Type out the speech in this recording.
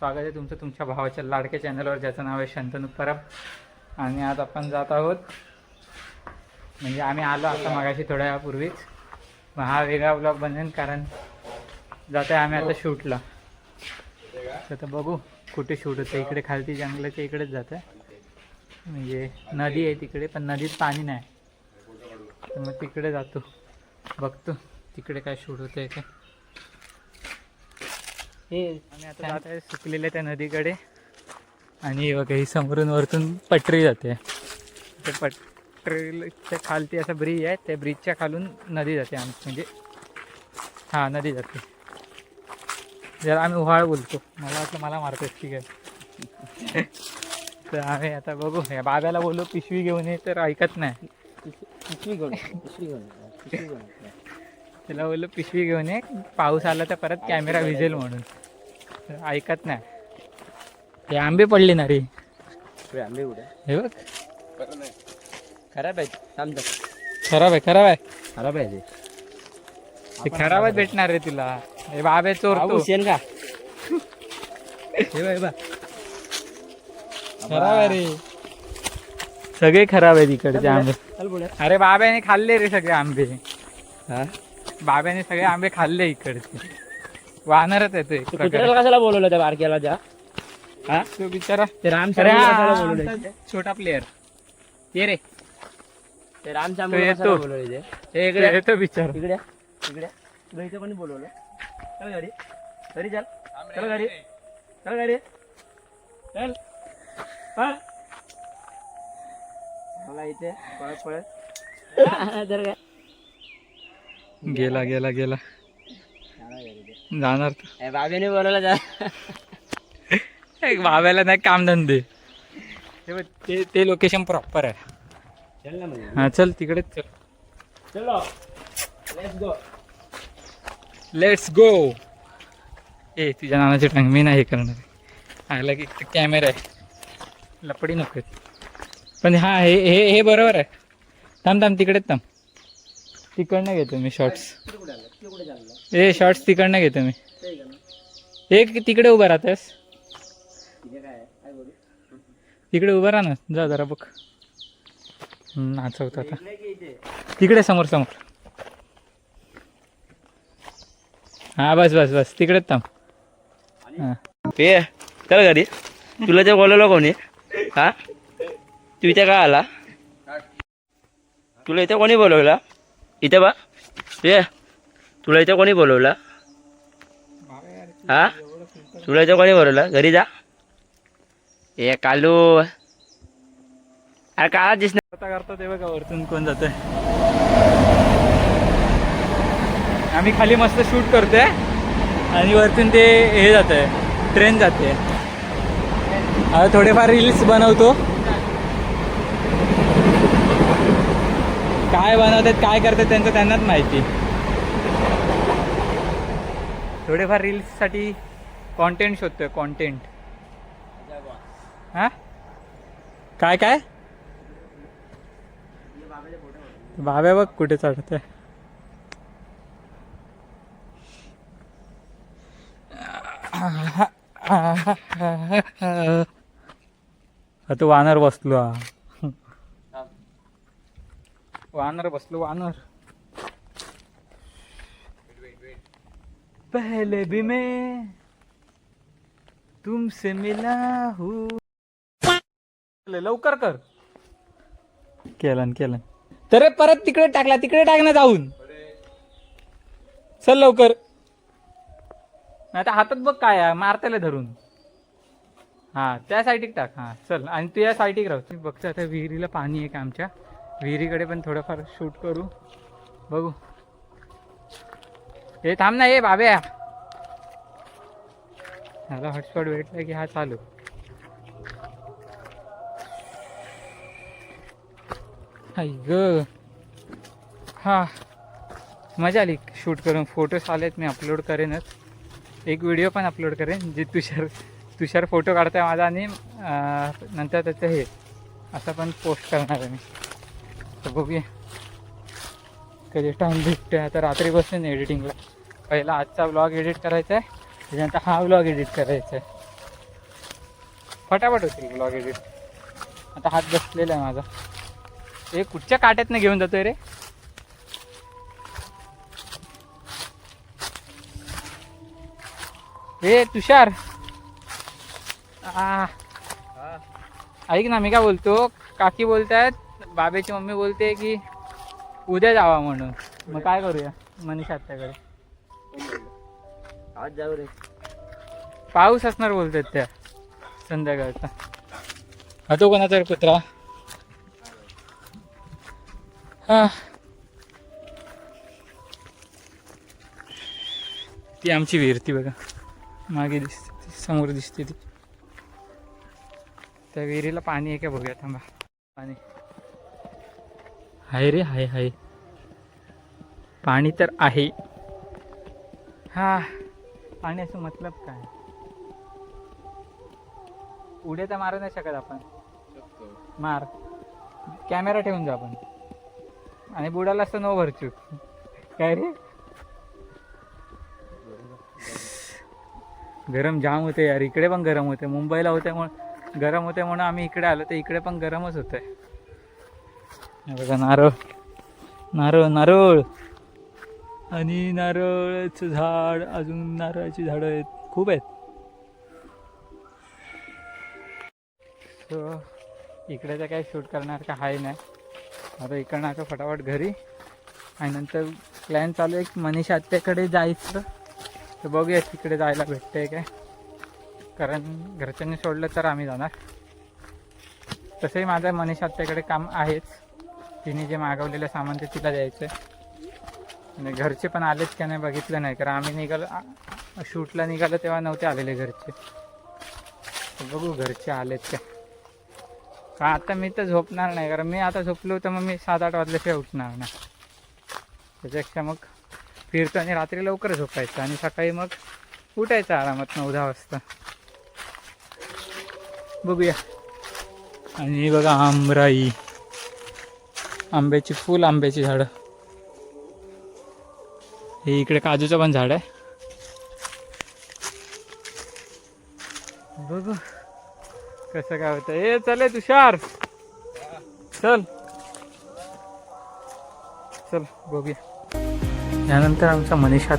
स्वागत आहे तुमचं तुमच्या भावाच्या लाडक्या चॅनलवर ज्याचं नाव आहे शंतनू परब. आणि आज आपण जात आहोत म्हणजे आम्ही आलो आता मागाशी थोड्या वेळापूर्वीच. मग हा वेगळा ब्लॉग बनेल कारण जात आहे आम्ही आता शूटला. तर आता बघू कुठे शूट होतं इकडे खालती जंगलाच्या इकडेच जात आहे म्हणजे नदी आहे तिकडे पण नदीत पाणी नाही. तर मग तिकडे जातो. बघतो तिकडे काय शूट होतंय काय हे आम्ही आता जात आहे सुकलेल्या त्या नदीकडे. आणि बघा ही समोरून वरतून पटरी जाते. त्या पटरीच्या खालती असा ब्रिज आहे. त्या ब्रिजच्या खालून नदी जाते आमची म्हणजे हां नदी जाते. जरा आम्ही उहाळ बोलतो. मला वाटलं मला मारतोस ठीक आहे तर आम्ही आता बघू. या बाब्याला बोललो पिशवी घेऊन ये तर ऐकत नाही. पिशवी घेऊन पिशवी घेऊन पिशवी घेऊन त्याला बोललो पिशवी घेऊन ये. पाऊस आला तर परत कॅमेरा भिजेल म्हणून. ऐकत नाही. ते आंबे पडले ना रे. आंबे उड्या हे बघ. खराब आहे खराब आहे खराब आहे. खराब आहे ते. खराबच भेटणार रे तुला. हे बाबे बाबू शेण का हे हे. खराब आहे रे. सगळे खराब आहे तिकडचे आंबे. अरे बाब्याने खाल्ले रे सगळे आंबे. हा? बाब्याने सगळे आंबे खाल्ले इकडचे. वानरच आहे तो. कुत्र्याला कशाला बोलवलं त्या बारक्याला त्या? हा? तो बिचारा. ते राम अरे हा, कशाला बोलवलं आमचा छोटा प्लेअर ये रे. ते राम तो कशाला येतो. बोलवले ते? हे इकडे बिचारा. इकडे इकडे तुला इथे कोणी बोलवलं? चल गाडी घरी चल. चल गाडी चल गाडी चल. पळ. मला इथे. पळत पळत गेला गेला गेला. जाणार बाबीने बोलवलं जा. एक बाब्याला नाही कामधंदे. हे बघ, ते ते लोकेशन प्रॉपर आहे. चल ना म्हणजे हा चल तिकडेच चल. चलो लेट्स गो लेट्स गो ए तुझ्या नानाची टंग मी नाही हे करणार. आयला की कॅमेरा आहे. लपडी नको पण हा हे हे हे बरोबर आहे. थांब थांब तिकडेच थांब. तिकडनं घेतो मी शॉर्ट्स ए शॉर्ट्स तिकडनं घेतो मी. एक तिकडे उभं राहतेस? तिकडे उभं राहा ना. जा जरा बघ. नाचवतो आता. तिकडे समोर समोर. हा बस बस बस. तिकडेच थांब. हा. पे चल घरी. तुला ते बोलवलं कोणी? हा? तू इथे का आला? तुला इथे कोणी बोलवलं? इथे बा ये. तुला इथं कोणी बोलवलं? हा? तुला इथं कोणी बोलवलं? घरी जा. ए कालू. अरे का दिसणार करता करता ते बघा वरतून कोण जातंय. आम्ही खाली मस्त शूट करतोय. आणि वरतून ते हे जात आहे ट्रेन जाते. थोडेफार रील्स बनवतो. काय बनवतात काय करतात त्यांचं त्यांनाच माहिती. थोडेफार रील्ससाठी कॉन्टेंट शोधतोय कॉन्टेंट हां? काय काय? बाब्या बघ कुठे चढते तू वानर बसलो. हा. वानर बसलो वानर। पहले भी मैं तुमसे मिला हूँ। लवकर कर। केलं केलं तर परत तिकडे टाकला तिकडे टाक ना जाऊन। चल लवकर। नाही तर हातात बघ काय मारतेले धरून। हा त्या साईडीक टाक हा चल. आणि तू या साईडीक राहू बघतो आता विहिरीला पाणी आहे का आमच्या? विहिरीकडे पण थोडंफार शूट करू. बघू. हे थांब ना ये बाब्या. ह्याला हॉटस्पॉट भेटला की हा चालू. ग. हा. मजा आली शूट करून. फोटोज आलेत मी अपलोड करेनच. एक व्हिडिओ पण अपलोड करेन जे तुषार तुषार फोटो काढताय माझा आणि नंतर त्याचं हे. असं पण पोस्ट करणार आहे मी. तर बघूया. कधी टाईम भेटतोय आता रात्री बसून एडिटिंगला पहिला आजचा ब्लॉग एडिट करायचा आहे त्याच्यानंतर हा ब्लॉग एडिट करायचा आहे. फटाफट होतील ब्लॉग एडिट आता हात बसलेला आहे माझा. हे कुठच्या काट्यातनं घेऊन जातोय रे? ए तुषार. ऐक ना मी काय बोलतो? काकी बोलतायत बाबेची मम्मी बोलते की उद्या जावा म्हणून. मग काय करूया? मनीष आत्याकडे. आज जाऊ रे. पाऊस असणार बोलतात त्या संध्याकाळचा. हा तो कोणाचा कुत्रा? हा. ती आमची विहीर ती बघा. मागे दिसते ती समोर दिसते ती. त्या विहिरीला पाणी आहे का बघूया थांबा. पाणी. हाय रे हाय हाय. पाणी तर आहे. हा पाण्याचं मतलब काय? उड्या तर मारू नाही शकत आपण. मार. कॅमेरा ठेवून जा आपण. आणि बुडाला असतं नो भरचू. काय रे? गरम जाम होते यार. इकडे पण गरम होते. मुंबईला होते म्हणून गरम होते म्हणून आम्ही इकडे आलो तर इकडे पण गरमच होतंय. बघा नारळ. नारळ नारळ. आणि नारळाचं झाड अजून नारळाची झाडं आहेत. खूप आहेत. सो इकडे तर काही शूट करणार का आहे नाही. आता इकडनं आता फटाफट घरी. आणि नंतर प्लॅन चालू आहे की मनीषा आत्याकडे जायचं. तर बघूया तिकडे जायला भेटतंय काय. कारण घरच्यांनी सोडलं तर आम्ही जाणार. तसंही माझं मनीषा आत्याकडे काम आहेच. तिने जे मागवलेलं सामान ते तिला द्यायचं आणि घरचे पण आलेच का नाही बघितलं नाही कारण आम्ही निघालो शूटला निघालो तेव्हा नव्हते आलेले घरचे. बघू घरचे आलेत का. का आता मी तर झोपणार नाही कारण मी आता झोपलो तर मग मी सात आठ वाजल्याशिवाय उठणार नाही. त्याच्यापेक्षा मग फिरतो आणि रात्री लवकर झोपायचं आणि सकाळी मग उठायचं आरामात नऊ दहा वाजता. बघूया. आणि बघा आमराई. आंब्याची फुल आंब्याची झाडं. हे इकडे काजूचं पण झाड आहे. बघू. कसं काय होतं ए चले तुषार. चल. चल बघूया. यानंतर आमचा मनीषात